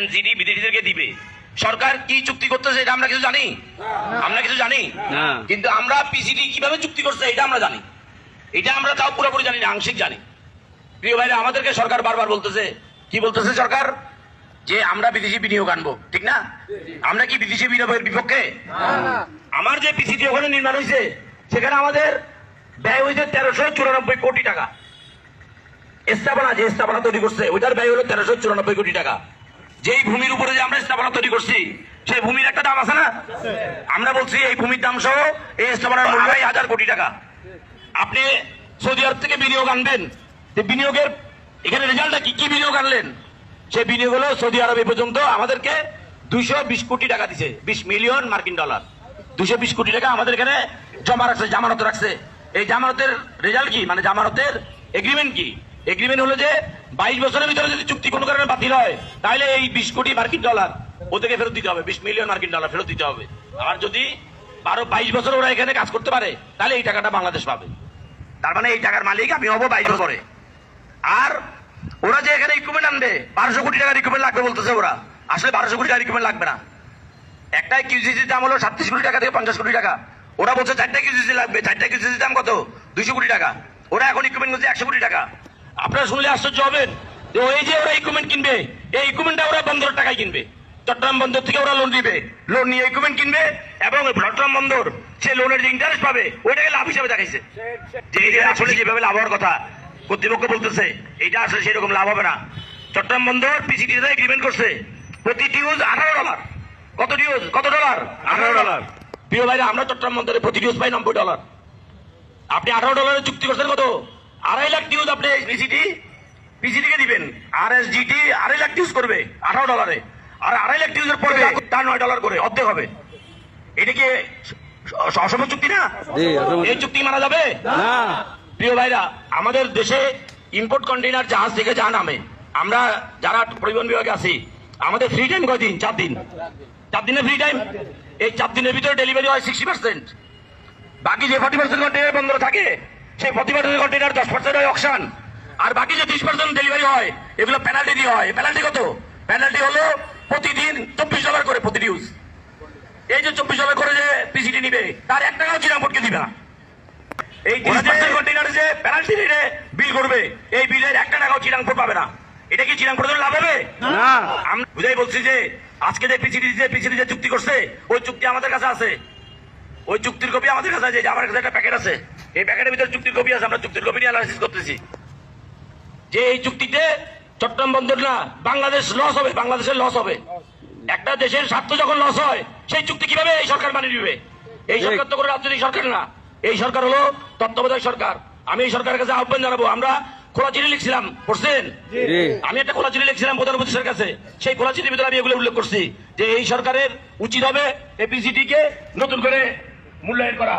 NCD বিদেশিদেরকে দিবে। সরকার কি চুক্তি করতেছে এটা আমরা কিছু জানি? আমরা কিছু জানি? কিন্তু আমরা পিসিডি কীভাবে চুক্তি করছে এটা আমরা জানি। এটা আমরা তাও পুরোপুরি জানি না আংশিক জানি। প্রিয় ভাইরা আমাদেরকে সরকার বারবার বলতেছে। কি বলতেছে সরকার? যে আমরা বিদেশি বিনিয়োগ আনব ঠিক না? আমরা কি বিদেশি বিনিয়োগের বিপক্ষে? আমার যে পিসিডি ওখানে নির্মাণ হয়েছে সেখানে আমাদের ব্যয় হয়েছে তেরোশো চুরানব্বই কোটি টাকা। স্থাপনা যে স্থাপনা তৈরি করছে ওইটার ব্যয় হলো তেরোশো চুরানব্বই কোটি টাকা। যেই ভূমির উপরে যে আমরা স্থাপনা তৈরি করছি, সেই ভূমির একটা দাম আছে না? আমরা বলছি এই ভূমির দাম সহ এই স্থাপনার মূল্য হাজার কোটি টাকা। আপনি সৌদি আরব থেকে বিনিয়োগ আনবেন বিনিয়োগের এখানে রেজাল্টটা কি? কি বিনিয়োগ আনলেন? সেই বিনিয়োগ হলো সৌদি আরব এই পর্যন্ত আমাদেরকে দুইশো বিশ কোটি টাকা দিছে, বিশ মিলিয়ন মার্কিন ডলার। দুইশো বিশ কোটি টাকা আমাদের এখানে জমা রাখছে, জামানত রাখছে। এই জামানতের রেজাল্ট কি? মানে জামানতের এগ্রিমেন্ট কি? এগ্রিমেন্ট হলো যে বাইশ বছরের ভিতরে যদি চুক্তি কোনো কারণে বাতিল হয়, তাহলে এই বিশ কোটি মার্কিন ডলার ওদেরকে ফেরত দিতে হবে, বিশ মিলিয়ন মার্কিন ডলার ফেরত দিতে হবে। আর যদি বারো বাইশ বছর ওরা এখানে কাজ করতে পারে, তাহলে এই টাকাটা বাংলাদেশ পাবে। তার মানে এই টাকার মালিক আমি হব বাইশ বছরে। আর ওরা যে এখানে ইকুইপমেন্ট আনবে, বারোশো কোটি টাকার ইকুইপমেন্ট লাগবে বলতেছে ওরা। আসলে বারোশো কোটি টাকার ইকুইপমেন্ট লাগবে না। একটা কিউসিসির দাম হলো সাতত্রিশ কোটি টাকা থেকে পঞ্চাশ কোটি টাকা। ওরা বলছে চারটা কিউসিসি লাগবে, চারটা কিউসিসির দাম কত? দুইশো কোটি টাকা। ওরা এখন ইকুইপমেন্ট করছে একশো কোটি টাকা। আপনারা শুনলে আশ্চর্য হবেন ওই যে ওরা ইকুইপমেন্ট কিনবে এই ইকুইপমেন্টটা ওরা বন্দরের টাকায় কিনবে। চট্টগ্রাম বন্দর থেকে ওরা লোন নিবে। লোন নিয়ে ইকুইপমেন্ট কিনবে এবং চট্টগ্রাম বন্দর সে লোনের যে ইন্টারেস্ট পাবে ওইটাকে লাভ হিসাবে দেখাইছে। যে আসলে যেভাবে লাভ হওয়ার কথা কর্তৃপক্ষ বলতেছে এটা আসলে সেরকম লাভ হবে না। চট্টগ্রাম বন্দর পিসিটি এগ্রিমেন্ট করছে। প্রতি ডিউজ আঠারো ডলার কত ডিউজ কত ডলার আঠারো ডলার প্রিয় ভাইরা আমরা চট্টগ্রাম বন্দরে প্রতি ডিউজ পাই নব্বই ডলার আপনি আঠারো ডলারের চুক্তি করছেন কত? আড়াই লাখ ডিউজ আপনি পিসিটি পিসিটিকে দিবেন। আর এস জিটি আড়াই লাখ ডিউজ করবে আঠারো ডলারে আর আড়াই লাখ ডিউজের পড়বে তার নয় ডলার করে অর্ধেক হবে। এটা কি অসম চুক্তি না? এই চুক্তি। মানা যাবে? প্রিয় ভাইরা আমাদের দেশে ইম্পোর্ট কন্টেইনার জাহাজ থেকে যা নামে আমরা যারা পরিবহন বিভাগে আছি আমাদের ফ্রি টাইম কয়দিন চার দিন। চার দিনের ফ্রি টাইম এই চার দিনের ভিতরে ডেলিভারি হয় সিক্সটি পার্সেন্ট বাকি যে ফর্টি পার্সেন্ট কন্টেইনার বন্ধ থাকে সেই ফর্টি পার্সেন্ট কন্টেইনার দশ পার্সেন্ট হয় অকশন আর বাকি যে ত্রিশ পার্সেন্ট ডেলিভারি হয় এগুলো পেনাল্টি দিয়ে হয়। পেনাল্টি কত? পেনাল্টি হলো প্রতিদিন চব্বিশ ডলার করে প্রতি ডিউজ এই যে চব্বিশ ডলার করে যে পিসিটি নিবে তার এক টাকাও চিরামপটকে দিবে না। এই কন্টেইনার যে পেনাল্টি রেটে বিল করবে এই বিলের একটা টাকাও চিরাংপুর পাবে না। এটা কি চিরাংপুর জন্য লাভ হবে? না। আমি বুঝাই বলছি যে আজকে যে পিছিয়ে যে পিছিয়ে যে চুক্তি করছে ওই চুক্তি আমাদের কাছে আছে। ওই চুক্তির কপি আমাদের কাছে আছে যে আমার কাছে একটা প্যাকেট আছে। এই প্যাকেটের ভিতরে চুক্তির কপি আছে আমরা চুক্তির কপি নিয়ে অ্যানালাইসিস করতেছি। যে এই চুক্তিতে চট্টগ্রাম বন্দর না বাংলাদেশ লস হবে বাংলাদেশের লস হবে। একটা দেশের স্বার্থ যখন লস হয় সেই চুক্তি কীভাবে এই সরকার মানিয়ে নিবে? এই সরকার তো কোনো রাজনৈতিক সরকার না। এই সরকার হলো তত্ত্বাবধায়ক সরকার। আমি এই সরকারের কাছে আহ্বান জানাব আমরা খোলা চিঠি লিখছিলাম পড়ছেন? আমি একটা খোলা চিঠি লিখছিলাম প্রধান উপদেশের কাছে। সেই খোলা চিঠির ভিতরে আমি এগুলো উল্লেখ করছি যে এই সরকারের উচিত হবে এপিসিটি কে নতুন করে মূল্যায়ন করা।